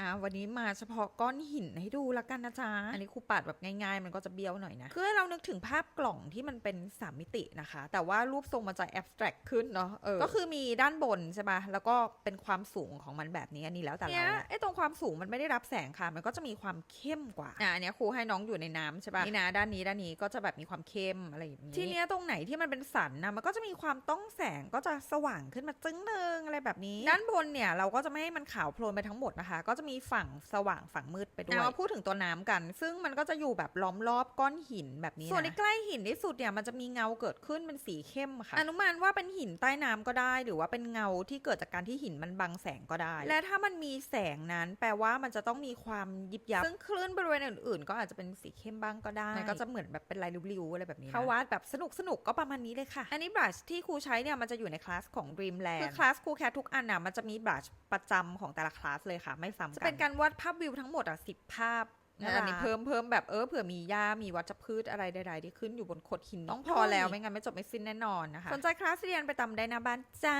อะวันนี้มาเฉพาะก้อนหินให้ดูละกันนะจ๊ะ อันนี้ครูปัดแบบง่ายๆ มันก็จะเบี้ยวหน่อยนะ คือให้เรานึกถึงภาพกล่องที่มันเป็นสามมิตินะคะ แต่ว่ารูปทรงมันจะแอบสแตรกขึ้นเนาะ เออ ก็คือมีด้านบนใช่ปะแล้วก็เป็นความสูงของมันแบบนี้ อันนี้แล้วแต่เราเนี่ยไอ้ตรงความสูงมันไม่ได้รับแสงค่ะ มันก็จะมีความเข้มกว่า อะอันเนี้ยครูให้น้องอยู่ในน้ำใช่ปะนี่นะด้านนี้ด้านนี้ก็จะแบบมีความเข้มอะไรอย่างนี้ ทีเนี้ยตรงไหนที่มันเป็นสันนะมันก็จะมีความต้องแสงก็จะสว่างขึ้นมาจึ้งหนึ่งอะไรแบบนี้ ด้านบนเนี่ยเราก็จะไม่ให้มันขาวโพลนไปทั้งหมดนะคะ ก็จะมีฝั่งสว่างฝั่งมืดไปด้วยมาพูดถึงตัวน้ำกัน ซึ่งมันก็จะอยู่แบบล้อมรอบก้อนหินแบบนี้ส่วนที่ใกล้หินที่สุดเนี่ยมันจะมีเงาเกิดขึ้นเป็นสีเข้มค่ะอนุมานว่าเป็นหินใต้น้ำก็ได้ หรือว่าเป็นเงาที่เกิดจากการที่หินมันบังแสงก็ได้ และถ้ามันมีแสงนั้น แปลว่ามันจะต้องมีความยิบยับซึ่งคลื่นบริเวณอื่นๆ ก็อาจจะเป็นสีเข้มบ้างก็ได้มันก็จะเหมือนแบบเป็นลายริ้วๆอะไรแบบนี้นะถ้าวาดแบบสนุกสนุกๆก็ประมาณนี้เลยค่ะ อันนี้บลัชที่ครูใช้เนี่ยมันจะอยู่ในคลาสของ Dreamland คือคลาสครูแคททุกอันน่ะมันจะมีบลัชประจำของแต่ละคลาสเลยค่ะไม่ซ้ำกันจะเป็นการวาดภาพวิวทั้งหมดอะสิบภาพน่าแล้วรัอักนนี้เพิ่มเพิ่มแบบเออเผื่อมีหญ้ามีวัชพืชอะไรใดๆที่ขึ้นอยู่บนโขดหินต้องพอแล้วไม่งั้นไม่จบไม่สิ้นแน่นอนนะคะ สนใจคลาสเรียนไปตามได้หน้าบ้านจ้า